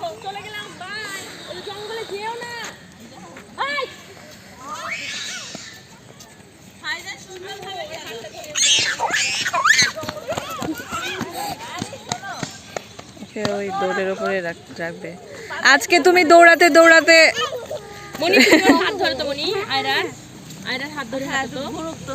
দেখো চলে গেলাম বাই। ওই জঙ্গলে যেও না। ওই দৌড়ের উপরে রাখ- রাখবে। আজকে তুমি দৌড়াতে দৌড়াতে মনি হাত ধরে তো মনি আয়রার আয়রার হাত ধরে হাত তো।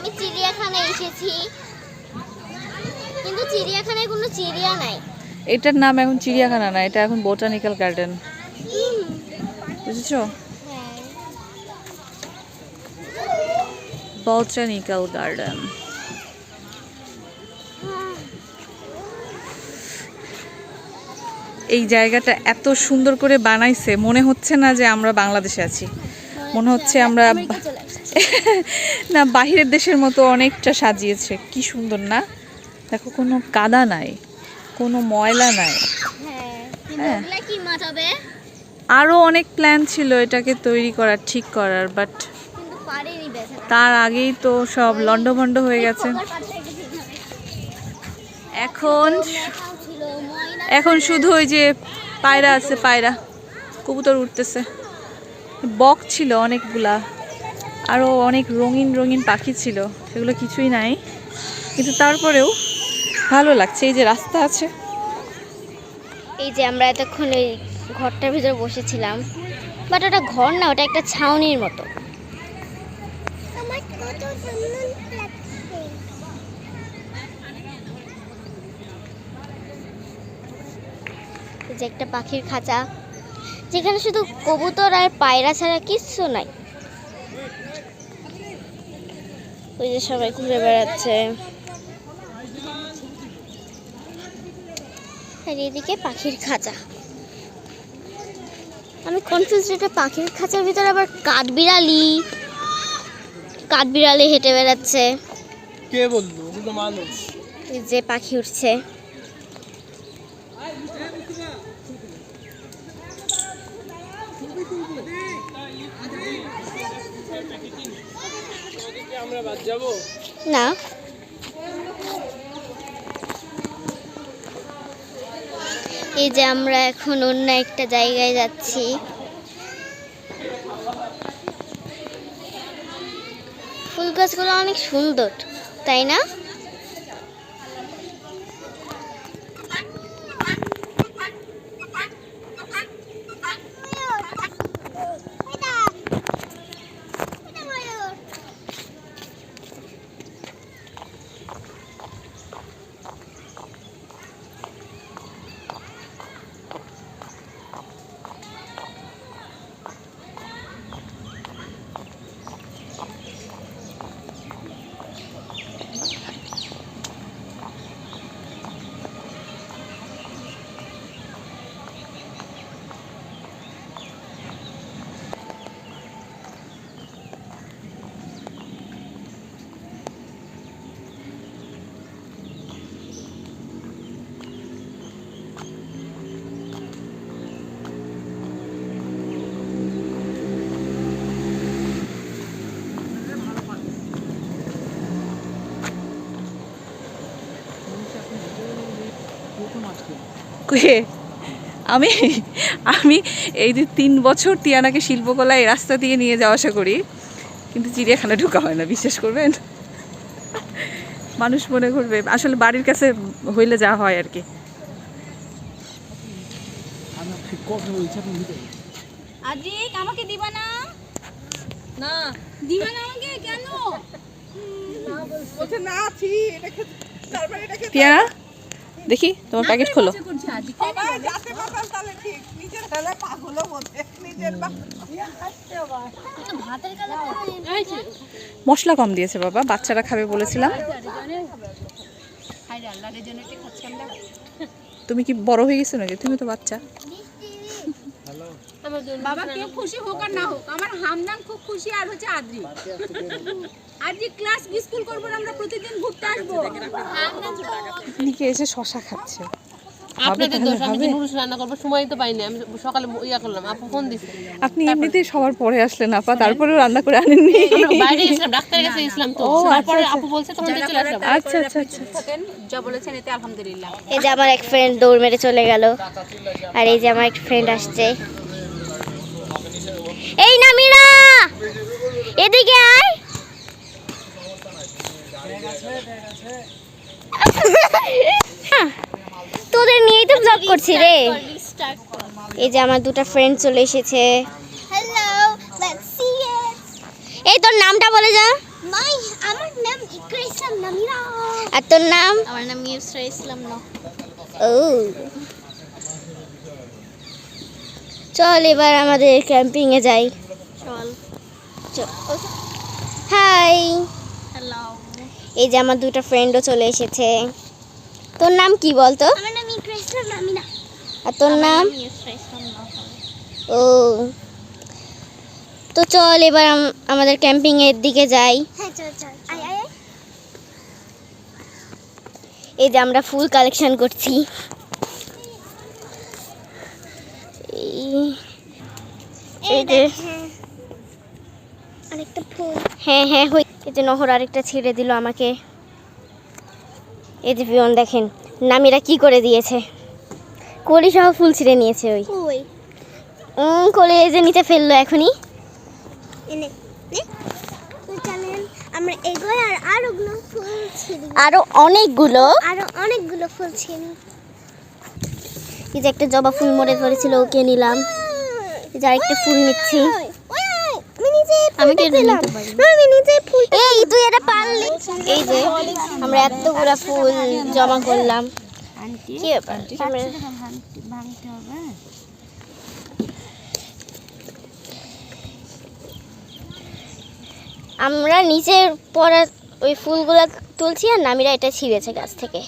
আমি চিড়িয়াখানায় এসেছি। কিন্তু চিড়িয়াখানায় কোনো চিড়িয়া নাই। এটার নাম এখন চিড়িয়াখানা না এটা এখন বোটানিক্যাল গার্ডেন বুঝেছ? হ্যাঁ। বোটানিক্যাল গার্ডেন এই জায়গাটা এত সুন্দর করে বানাইছে মনে হচ্ছে না যে আমরা বাংলাদেশে আছি। মনে হচ্ছে আমরা চলে আসছি না বাহিরের দেশের মতো অনেকটা সাজিয়েছে। কি সুন্দর না? দেখো কোনো কাদা নাই কোনো ময়লা নাই। হ্যাঁ হ্যাঁ। আরও অনেক প্ল্যান ছিল এটাকে তৈরি করার ঠিক করার বাট তার আগেই তো সব লন্ডভন্ড হয়ে গেছে। এখন এখন শুধু ওই যে পায়রা আছে পায়রা। কবুতর উঠতেছে। বক ছিল অনেকগুলা। আরও অনেক রঙিন রঙিন পাখি ছিল। সেগুলো কিছুই নাই। কিন্তু তারপরেও ভালো লাগছে। এই যে রাস্তা আছে। এই যে আমরা এতক্ষণ ওই ঘরটার ভিতরে বসেছিলাম। বাট ওটা ঘর না, ওটা একটা ছাউনির মতো। যে একটা পাখির খাঁচা। যেখানে শুধু কবুতর আর পায়রা ছাড়া কিচ্ছু নাই। ওই যে সবাই ঘুরে বেড়াচ্ছে। আর এদিকে পাখির খাঁচা। আমি কনফিউজ এটা পাখির খাঁচার ভিতরে আবার কাঠবিড়ালি। কাঠবিড়ালি হেঁটে বেড়াচ্ছে। কে বলল? মানুষ। এই যে পাখি উঠছে। আমরা না। এই যে আমরা এখন অন্য একটা জায়গায় যাচ্ছি। ফুল গাছগুলো অনেক সুন্দর, তাই না? কে আমি আমি এই যে তিন বছর টিয়ানাকে শিল্পকলায় রাস্তা দিয়ে নিয়ে যাওয়া আসা করি কিন্তু চিড়িয়াখানা ঢোকা হয় না বিশ্বাস করবেন? মানুষ মনে করবে আসলে বাড়ির কাছে হইলে যা হয় আর কি। আজিক আমাকে দিবা না? না। দিবা না আমাকে? কেন? তিয়ানা দেখি তোমার প্যাকেট খোলো। মশলা কম দিয়েছে বাবা বাচ্চারা খাবে বলেছিলাম। তুমি কি বড় হয়ে গেছো নাকি? তুমি তো বাচ্চা। বাবা কেউ খুশি হোক আর না হোক আমার হামদান খুব খুশি আর হচ্ছে আদ্রি। আদ্রি ক্লাস স্কুল করব না আমরা প্রতিদিন ঘুরতে আসব? এদিকে এসে শশা খাচ্ছে আপনাদের তাহলে দোষ আমি হবে? নুডলস রান্না করব? সময় তো পাইনি আমি সকালে ইয়া করলাম আপু ফোন দিছে। আপনি এমনিতেই সবার পরে আসলেন আপা তারপরেও রান্না করে আনেননি। আমরা বাইরে গেছিলাম ডাক্তারের কাছে গেছিলাম তো। তারপরে আচ্ছা, আপু বলছে তখন চলে আসলাম। আচ্ছা আচ্ছা আচ্ছা যা বলেছেন এতে আলহামদুলিল্লাহ। এই যে আমার এক ফ্রেন্ড দৌড় মেরে চলে গেল আর এই যে আমার এক ফ্রেন্ড আসছে এই নামিরা এদিকে আয়। তোদের নিয়েই তো ব্লগ করছি রে। এই যে আমার দুটো ফ্রেন্ড চলে এসেছে। হ্যালো লেটস সি ইট এই তোর নামটা বলে যা। আমার নাম ইকরা ইসলাম নামিরা। আর তোর নাম? আমার নাম ইসলাম ন। ও। চল এবার আমাদের ক্যাম্পিং এ যাই। চল। হাই হ্যালো এই যে আমার দুটো ফ্রেন্ডও চলে এসেছে। তোর নাম কি বলতো? আমার নাম আর তোর নাম? ও। তো চল এবার আমাদের ক্যাম্পিং এর দিকে যাই। হ্যাঁ। এই যে আমরা ফুল কালেকশন করছি। এই- এই যে হ্যাঁ আরেকটা ফুল হ্যাঁ হ্যাঁ হই। এই যে নহর আরেকটা ছেড়ে দিল আমাকে। এই যে পিয়ন দেখেন নামিরা কি করে দিয়েছে। কলি সহ ফুল ছিঁড়ে নিয়েছে ওই। কলি এই যে নিচে ফেলল এখনই। আমরা এগোই আর আরোগুলো ফুল ছিঁড়ি আরও অনেকগুলো। আরও অনেকগুলো ফুল ছিঁড়ি এই যে একটা জবা ফুল মরে ধরেছিল ওকে নিলাম। এই যে আরেকটা ফুল নিচ্ছি। আমি নিজে ফুল এই তুই এটা পারলি? এই যে আমরা এতগুলো ফুল জমা করলাম। কি ব্যাপার? আমরা- আমরা নিচের পড়া ওই ফুলগুলো তুলছি আর নামিরা এটা ছিঁড়েছে গাছ থেকে।